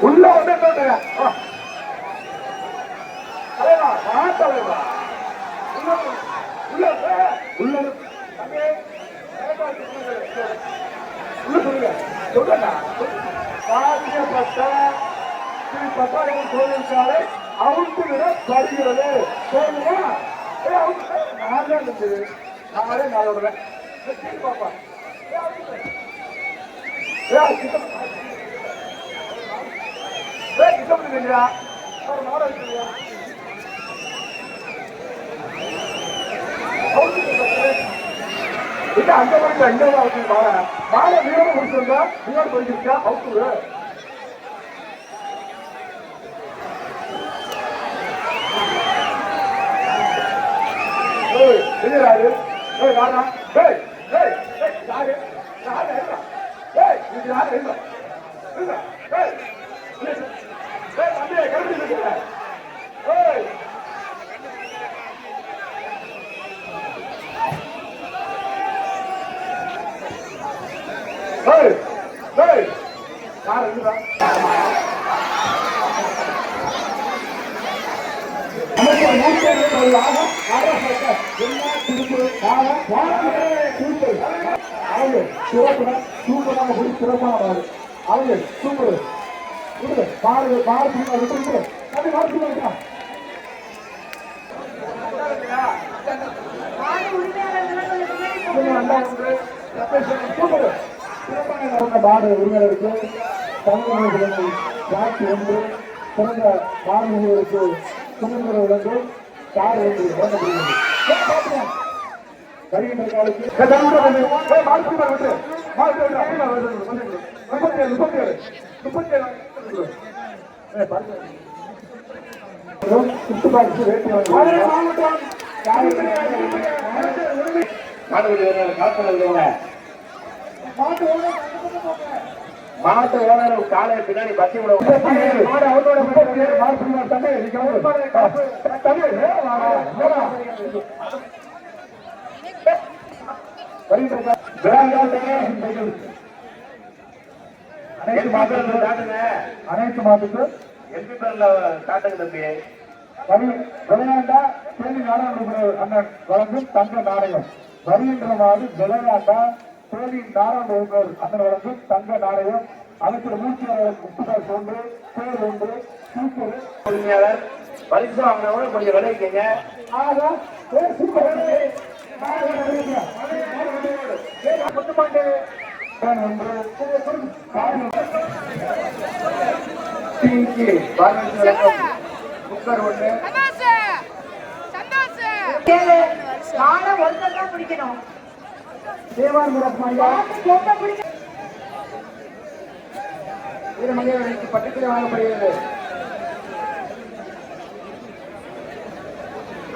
உள்ள வந்து தோட்டுங்க உள்ள சொல்லுங்க. அவுத்து விட வருகிறது. நான் தான் இருந்தது நானே நான் விடுறேன். பாப்பா ஏய், கிட்ட- ஏய், கிட்ட வந்துருக்கீங்களா? ஒரு மாடல் இருக்குல்லையா? இல்ல, அங்க போயிட்டு அங்க தான் இருக்கு மாலை. மாலை வீரோட முடிச்சிருந்தா, வீரோட போயிருக்கா, அவுத்துரு. ஏய், இது யாரு? ஏய், யாரா? ஏய், ஏய், ஏய், யாரு? யாரு? இருடா. ஏய், இது யாரு? இருடா. இருடா. ஏய், ஏய், அவங்க சிறப்புடன் சூப்பராக போய் அவங்க சூப்பர் விடுது பாரு பாரு விட்டு விட்டு அது மாறு இருக்கா. மாடு உரிமையாளருக்கு தமிழர்களுக்கு சாட்சி ஒன்று. சிறந்த மாணவர்களுக்கு சுதந்திர விலங்கு கார் ஒன்று வழங்கப்படுகிறது வருகின்ற காலத்தில் முப்பத்தி ஏழு முப்பத்தி ஏழு. முப்பத்தி ஏழு. மாட்டு ஓனர் காலை பின்னாடி பத்தி விட அனைத்து காட்டுங்க அனைத்து மாதத்து எம்பி பேர்ல காட்டுங்க தம்பி வரி விளையாண்டா தேனி நாடாளுமன்ற அண்ணன் வழங்கும் தங்க நாணயம் வருகின்ற மாது விளையாண்டா தேனி நாடாளுமன்ற அண்ணன் வழங்கும் தங்க நாணயம் அமைச்சர் மூச்சு முப்பதால் ஒன்று பேர் ஒன்று சூப்பர் உரிமையாளர் பரிசு வாங்கினவங்க கொஞ்சம் விளைவிக்கங்க ஆக பேர் சூப்பர் குக்கர் ஒன்று கேளு. ஒருத்தர் தான் பிடிக்கணும். தேவார் முரத்மாயா பட்டத்தில்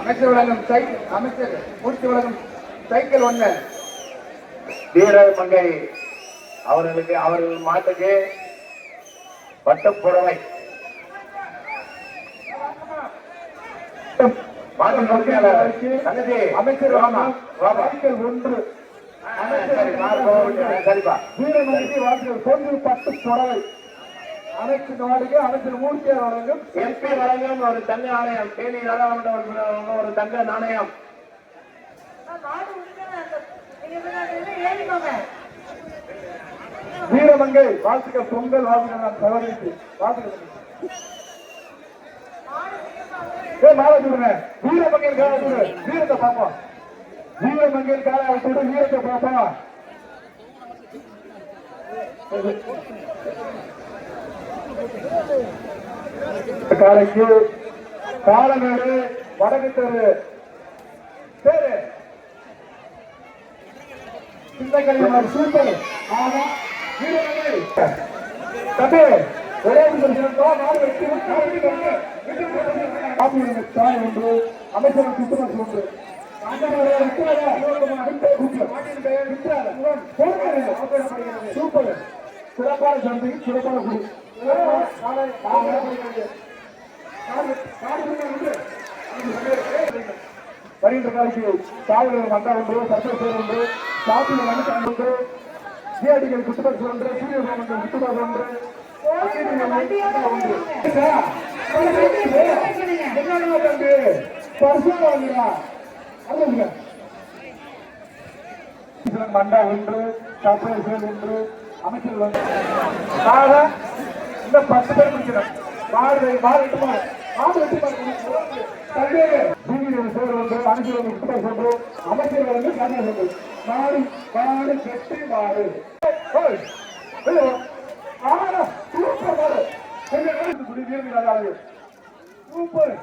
அமைச்சர் வழங்கும் சைக்கிள் அமைச்சர் மூர்த்தி வழங்கும் சைக்கிள் ஒன்று வீரர் மங்கை அவர்களுக்கு அவர்கள் மாட்டுக்கு பட்டுப்புடவை அமைச்சர் ஒன்று. சரிப்பா. வீரமணிக்கு வாழ்க்கை பொண்ணு பட்டு புடவை. அனைத்து நாடுக்கு அமைச்சர் மூர்த்தியார் வழங்கும். எம்பி வழங்கும் ஒரு தங்க நாணயம் தேனி நாடாளுமன்ற ஒரு தங்க நாணயம். வீரமங்கை வாழ்த்துக்கள் பொங்கல் வாழ்த்துக்கள் நான் சகோதரிக்கு வாழ்த்துக்கள். ஏ மாலை சொல்லுங்க வீரமங்கையில் காலை சொல்லு வீரத்தை பார்ப்போம் வீரமங்கையில் காலை வீரத்தை பார்ப்போம் காலைக்கு காலமேடு வடக்கு தெரு பேரு. சிந்தக்கல்யாணம் சூப்பர். ஆனா தம்பி ஒரே தாய் ஒன்று அமைச்சர் சுத்தமஸ் ஒன்று சூப்பர் சிறப்பான சந்தை சிறப்பான குழு வருகின்ற காலத்தில் சாவலர் மண்டா ஒன்று சட்டசேர் ஒன்று சாப்பிட மனுஷன் ஒன்று சிஆடிகள் குத்துபாஸ் ஒன்று சூரிய ஒன்று வண்டியோட ஒன்று. மண்டா ஒன்று சர்ப்ரைஸ்கள் ஒன்று அமைச்சர் வந்து. ஆக இந்த பத்து பேர் முடிக்கிறோம் மாடு மாடு எட்டு மாடு. மாடு எட்டு மாடு. தம்பி ஒன்று அமைச்சர் முப்பது ஒன்று அமைச்சர் வந்து கண்ணா ஒன்று மாடு மாடு கெட்டி மாடு. சூப்பர் மாடு. சூப்பர்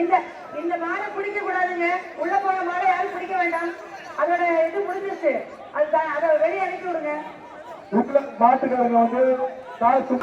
இந்த இந்த மாடை பிடிக்க கூடாதுங்க. உள்ள போன மாடை யாரும் பிடிக்க வேண்டாம். அதோட இது முடிஞ்சிருச்சு. அது தான் அதை வெளியே அனுப்பி விடுங்க. மாட்டுக்காரங்க வந்து காசு